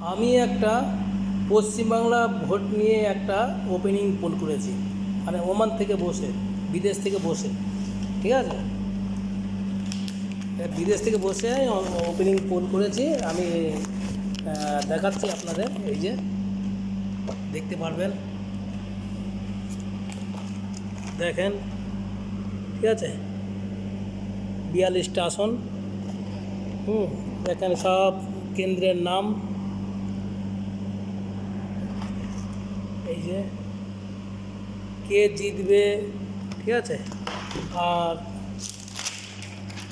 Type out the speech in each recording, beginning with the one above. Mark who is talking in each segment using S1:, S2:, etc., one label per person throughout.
S1: আমি একটা পশ্চিমবাংলা ভোট নিয়ে একটা ওপেনিং পোল করেছি। মানে ওমান থেকে বসে, বিদেশ থেকে বসে, ঠিক আছে? বিদেশ থেকে বসে ওপেনিং পোল করেছি। আমি দেখাচ্ছি আপনাদের, এই যে, দেখতে পারবেন। দেখেন, ঠিক আছে? বিয়াল্লিশটা আসন। হুম দেখেন সব কেন্দ্রের নাম। এই যে, কে জিতবে, ঠিক আছে? আর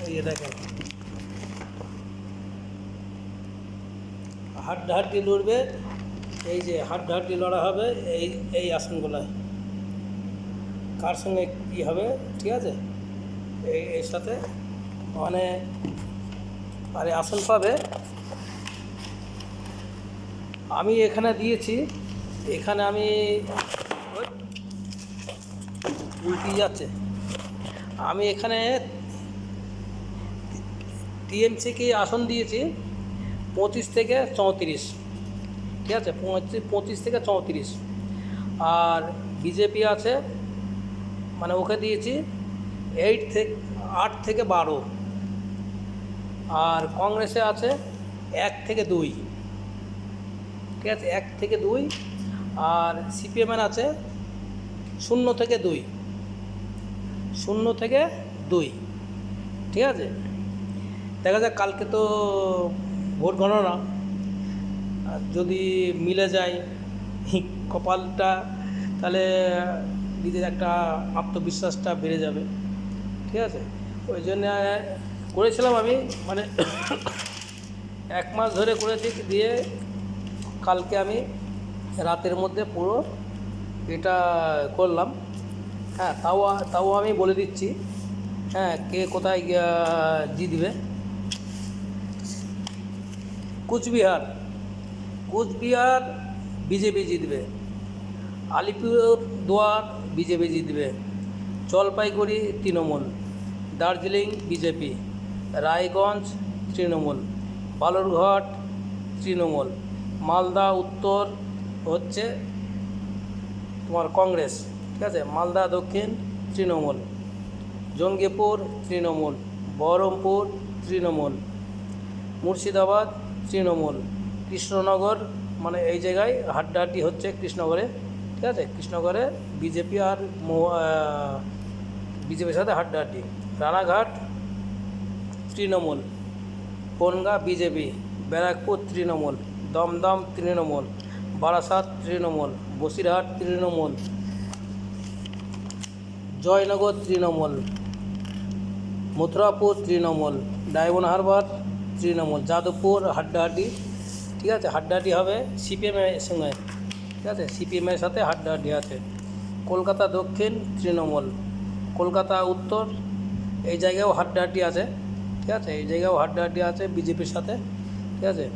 S1: এই যে দেখেন হাড্ডাহাড্ডি লড়বে, এই যে হাড্ডাহাড্ডি লড়া হবে, এই এই আসনগুলোয় কার সঙ্গে কী হবে, ঠিক আছে? এই, এর সাথে মানে আরে আসন পাবে। আমি এখানে দিয়েছি এখানে আমি উল্টি যাচ্ছে। আমি এখানে টিএমসিকে আসন দিয়েছি পঁচিশ থেকে চৌত্রিশ। ঠিক আছে? পঁচিশ পঁচিশ থেকে চৌত্রিশ। আর বিজেপি আছে মানে ওকে দিয়েছি এইট থেকে আট থেকে বারো। আর কংগ্রেসে আছে এক থেকে দুই। ঠিক আছে? এক থেকে দুই আর সিপিএমের আছে শূন্য থেকে দুই। শূন্য থেকে দুই। ঠিক আছে? দেখা যাক, কালকে তো ভোট গণনা। যদি মিলে যায় কপালটা, তাহলে নিজের একটা আত্মবিশ্বাসটা বেড়ে যাবে। ঠিক আছে? ওই জন্য করেছিলাম আমি মানে এক মাস ধরে করেছি, দিয়ে কালকে আমি রাতের মধ্যে পুরো এটা করলাম। হ্যাঁ তাও তাও আমি বলে দিচ্ছি। হ্যাঁ কে কোথায় জিতবে। কুচবিহার। কুচবিহার বিজেপি জিতবে। আলিপুরদুয়ার বিজেপি জিতবে। জলপাইগুড়ি তৃণমূল। দার্জিলিং বিজেপি। রায়গঞ্জ তৃণমূল। বালুরঘাট তৃণমূল। মালদা উত্তর হচ্ছে তোমার কংগ্রেস, ঠিক আছে? মালদা দক্ষিণ, তৃণমূল। জঙ্গিপুর, তৃণমূল। বহরমপুর, তৃণমূল। মুর্শিদাবাদ, তৃণমূল। কৃষ্ণনগর মানে এই জায়গায় হাড্ডাহাড্ডি হচ্ছে কৃষ্ণনগরে, ঠিক আছে? কৃষ্ণনগরে বিজেপি আর বিজেপির সাথে হাড্ডাহাড্ডি। রানাঘাট, তৃণমূল। বনগা বিজেপি। ব্যারাকপুর, তৃণমূল। দমদম, তৃণমূল। বারাসাত তৃণমূল, বসিরহাট তৃণমূল, জয়নগর তৃণমূল, মথুরাপুর তৃণমূল ডায়মন্ড হারবার তৃণমূল, যাদবপুর হাড্ডাহাড্ডি, ঠিক আছে? হাড্ডাহাড্ডি হবে সিপিএমের সঙ্গে, ঠিক আছে? সিপিএমের সাথে হাড্ডাহাড্ডি আছে। কলকাতা দক্ষিণ তৃণমূল, কলকাতা উত্তর, এই জায়গায়ও হাড্ডাহাড্ডি আছে, ঠিক আছে? এই জায়গায়ও হাড্ডাহাড্ডি আছে বিজেপির সাথে, ঠিক আছে?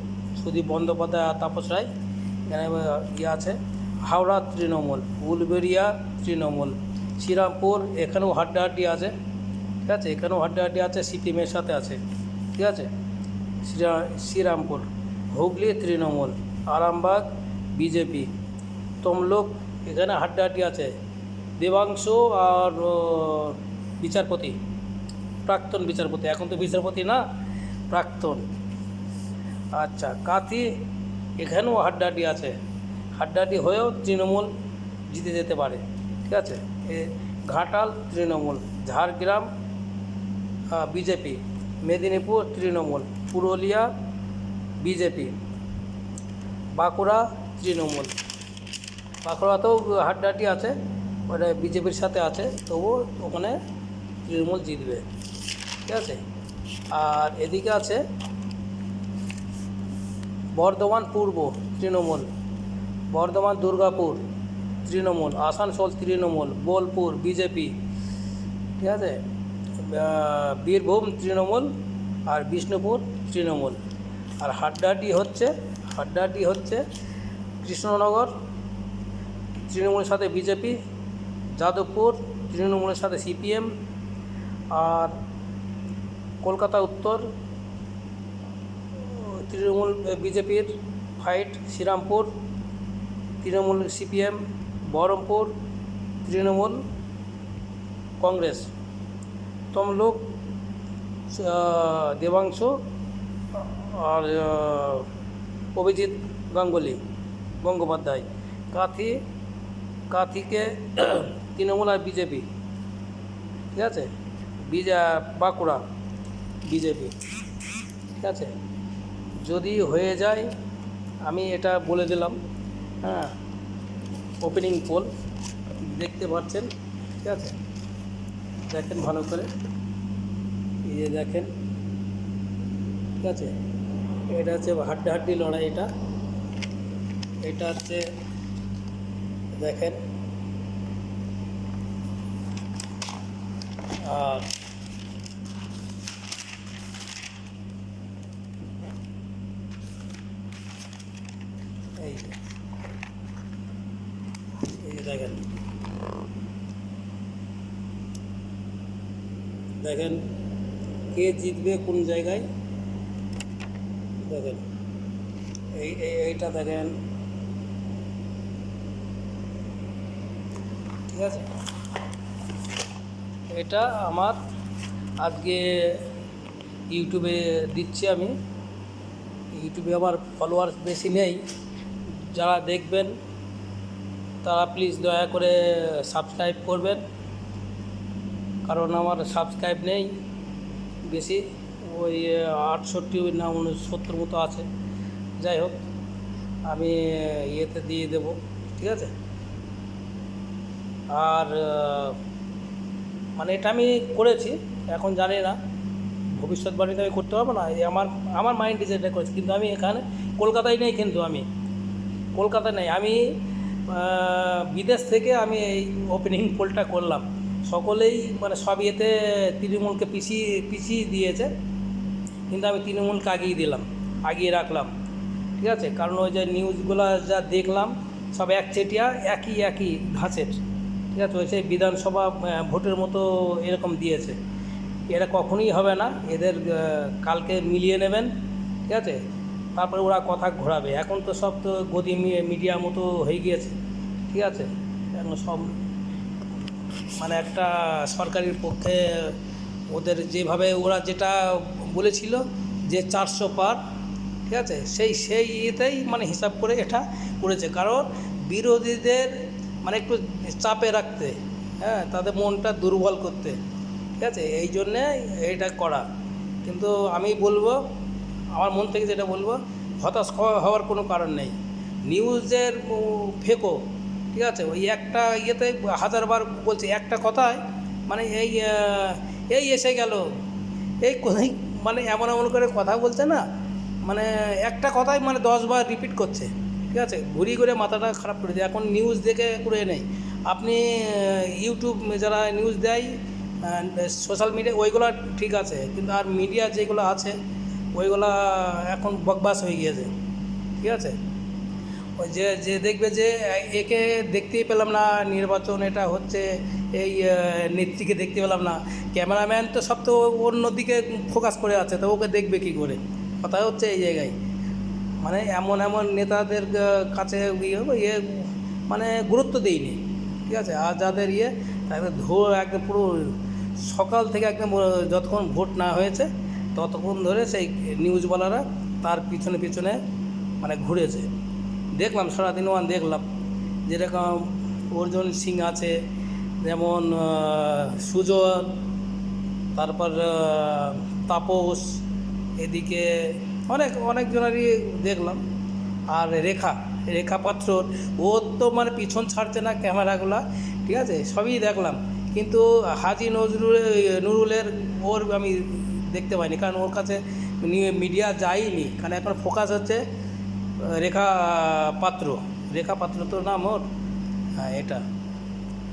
S1: সুদীপ বন্দ্যোপাধ্যায় আর তাপস রায় এখানে ইয়ে আছে, হাওড়া তৃণমূল উলবেরিয়া তৃণমূল, শ্রীরামপুর, এখানেও হাড্ডাহাড্ডি আছে, ঠিক আছে? এখানেও হাড্ডাহাড্ডি আছে সিপিএমের সাথে আছে, ঠিক আছে? শ্রীরা শ্রীরামপুর, হুগলি তৃণমূল, আরামবাগ, বিজেপি, তমলুক, এখানে হাড্ডাহাড্ডি আছে, দেবাংশু আর বিচারপতি, প্রাক্তন বিচারপতি, এখন তো বিচারপতি না, প্রাক্তন আচ্ছা কাতি এখানেও হাড্ডাহাড্ডি আছে। হাড্ডাহাড্ডি হয়েও তৃণমূল জিতে যেতে পারে, ঠিক আছে? এ ঘাটাল, তৃণমূল, ঝাড়গ্রাম বিজেপি, মেদিনীপুর, তৃণমূল, পুরুলিয়া, বিজেপি, বাঁকুড়া, তৃণমূল। বাঁকুড়াতেও হাড্ডাহাড্ডি আছে ওটা বিজেপির সাথে আছে তবুও ওখানে তৃণমূল জিতবে, ঠিক আছে? আর এদিকে আছে বর্ধমান পূর্ব তৃণমূল, বর্ধমান দুর্গাপুর তৃণমূল, আসানসোল তৃণমূল, বোলপুর বিজেপি, ঠিক আছে? বীরভূম তৃণমূল আর বিষ্ণুপুর তৃণমূল। আর হাড্ডাহাড্ডি হচ্ছে হাড্ডাহাড্ডি হচ্ছে কৃষ্ণনগর তৃণমূলের সাথে বিজেপি, যাদবপুর তৃণমূলের সাথে সিপিএম, আর কলকাতা উত্তর তৃণমূল বিজেপির ফাইট শ্রীরামপুর, তৃণমূল সিপিএম বহরমপুর, তৃণমূল কংগ্রেস। তমলুক দেবাংশু আর অভিজিৎ গাঙ্গুলি গঙ্গোপাধ্যায় কাথি, কাথিকে তৃণমূল আর বিজেপি। ঠিক আছে? বিজা, বাঁকুড়া, বিজেপি। ঠিক আছে? যদি হয়ে যায়, আমি এটা বলে দিলাম হ্যাঁ ওপেনিং পোল দেখতে পাচ্ছেন, ঠিক আছে? দেখেন ভালো করে, এই যে দেখেন, ঠিক আছে? এটা হচ্ছে হাড্ডাহাড্ডি লড়াই এটা। এটা হচ্ছে, দেখেন, আর এই যে এই যে দেখেন দেখেন, কে জিতবে কোন জায়গায়? দেখেন, এই, এই- এইটা দেখেন। ঠিক আছে? এটা আমার আজকে ইউটিউবে দিচ্ছি আমি। ইউটিউবে আমার ফলোয়ার্স বেশি নেই। যারা দেখবেন, তারা প্লিজ দয়া করে সাবস্ক্রাইব করবেন। কারণ আমার সাবস্ক্রাইব নেই, বেশি, ওই আটষট্টি না উনসত্তর মতো আছে। যাই হোক, আমি ইয়েতে দিয়ে দেব, ঠিক আছে? আর মানে এটা আমি করেছি, এখন জানি না ভবিষ্যৎবাণীতে আমি করতে পারব না আমার আমার মাইন্ডে যেটা করেছি, কিন্তু আমি এখানে কলকাতায় নেই কিন্তু আমি, কলকাতায় নেই, আমি বিদেশ থেকে আমি এই ওপেনিং পোলটা করলাম। সকলেই মানে সব ইয়েতে তৃণমূলকে পিছিয়ে পিছিয়ে দিয়েছে। কিন্তু আমি তৃণমূলকে আগিয়ে দিলাম, আগিয়ে রাখলাম। ঠিক আছে? কারণ ওই যে নিউজগুলো যা দেখলাম, সব একচেটিয়া, একই একই ঘাসের। ঠিক আছে? ওই সেই বিধানসভা ভোটের মতো এরকম দিয়েছে। এটা কখনোই হবে না। এদের কালকে মিলিয়ে নেবেন। ঠিক আছে? তারপরে ওরা কথা ঘোরাবে। এখন তো সব তো গদি মিডিয়া মতো হয়ে গিয়েছে। ঠিক আছে? এখন সব মানে একটা সরকারের পক্ষে ওদের যেভাবে ওরা যেটা বলেছিল যে চারশো পার, ঠিক আছে? সেই সেই ইয়েতেই মানে হিসাব করে এটা করেছে। কারণ বিরোধীদের মানে একটু চাপে রাখতে হ্যাঁ? তাদের মনটা দুর্বল করতে, ঠিক আছে? এই জন্যে এটা করা। কিন্তু আমি বলব, আমার মন থেকে যেটা বলব, হতাশ হওয়ার কোনো কারণ নেই। নিউজের ফেকো। ঠিক আছে? ওই একটা ইয়েতে হাজারবার বলছে, একটা কথায় মানে এই এই এসে গেল। এই কোথায় মানে এমন এমন করে কথা বলছে না মানে একটা কথাই মানে দশবার রিপিট করছে। ঠিক আছে? ঘুরিয়ে ঘুরে মাথাটা খারাপ করে দেয়। এখন নিউজ দেখে করে নেই। আপনি ইউটিউব যারা নিউজ দেয় সোশ্যাল মিডিয়া ওইগুলো ঠিক আছে। কিন্তু আর মিডিয়া যেগুলো আছে, ওইগুলা এখন বকবাস হয়ে গিয়েছে। ঠিক আছে? ওই যে যে দেখবে যে, একে দেখতেই পেলাম না, নির্বাচন এটা হচ্ছে, এই নেত্রীকে দেখতে পেলাম না। ক্যামেরাম্যান তো সব তো অন্য দিকে ফোকাস করে আছে, তো ওকে দেখবে কি করে? কথা হচ্ছে এই জায়গায়। মানে এমন এমন নেতাদের কাছে ইয়ে ইয়ে মানে গুরুত্ব দেয়নি ঠিক আছে? আর যাদের ইয়ে তাদের ধো একদম পুরো সকাল থেকে একদম যতক্ষণ ভোট না হয়েছে, ততক্ষণ ধরে সেই নিউজওয়ালারা তার পিছনে পিছনে মানে ঘুরেছে। দেখলাম, সারাদিন ওয়ান দেখলাম। যেরকম অর্জুন সিং আছে, যেমন সুজন, তারপর তাপস, এদিকে অনেক, অনেকজনেরই দেখলাম। আর রেখা রেখা পাত্র ওর তো মানে পিছন ছাড়ছে না ক্যামেরাগুলা, ঠিক আছে? সবই দেখলাম। কিন্তু হাজি নজরুল, নুরুলের ওর আমি দেখতে পাইনি, কারণ ওর কাছে মিডিয়া যায়নি। কারণ এখন ফোকাস হচ্ছে রেখা পাত্র রেখা পাত্র তো নাম ওর হ্যাঁ এটা।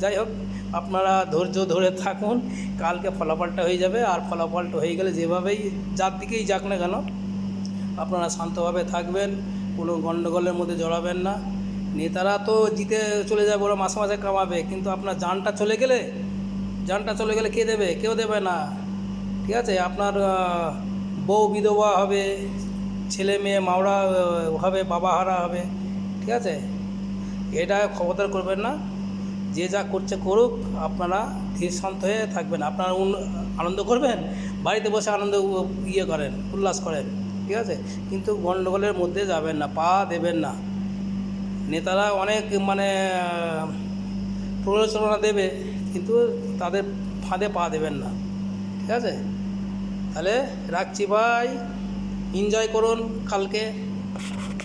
S1: যাই হোক, আপনারা ধৈর্য ধরে থাকুন, কালকে ফলাফলটা হয়ে যাবে, আর ফলাফলটা হয়ে গেলে যেভাবেই যার দিকেই যাক না কেন, আপনারা শান্তভাবে থাকবেন, কোনো গণ্ডগোলের মধ্যে জড়াবেন না। নেতারা তো জিতে চলে যাবে, ওরা মাসে মাসে কামাবে, কিন্তু আপনার যানটা চলে গেলে যানটা চলে গেলে কে দেবে? কেউ দেবে না। ঠিক আছে? আপনার বউ বিধবা হবে ছেলে মেয়ে, মাওরা হবে, বাবা হারা হবে, ঠিক আছে? এটা খবরদার করবেন না। যে যা করছে করুক, আপনারা ধীর শান্ত হয়ে থাকবেন। আপনারা আনন্দ করবেন, বাড়িতে বসে আনন্দ ইয়ে করেন, উল্লাস করেন, ঠিক আছে? কিন্তু গণ্ডগোলের মধ্যে যাবেন না, পা দেবেন না। নেতারা অনেক মানে প্ররোচনা দেবে, কিন্তু তাদের ফাঁদে পা দেবেন না, ঠিক আছে? তাহলে রাখছি, ভাই। এনজয় করুন কালকে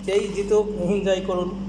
S1: যেই জিতুক এনজয় করুন।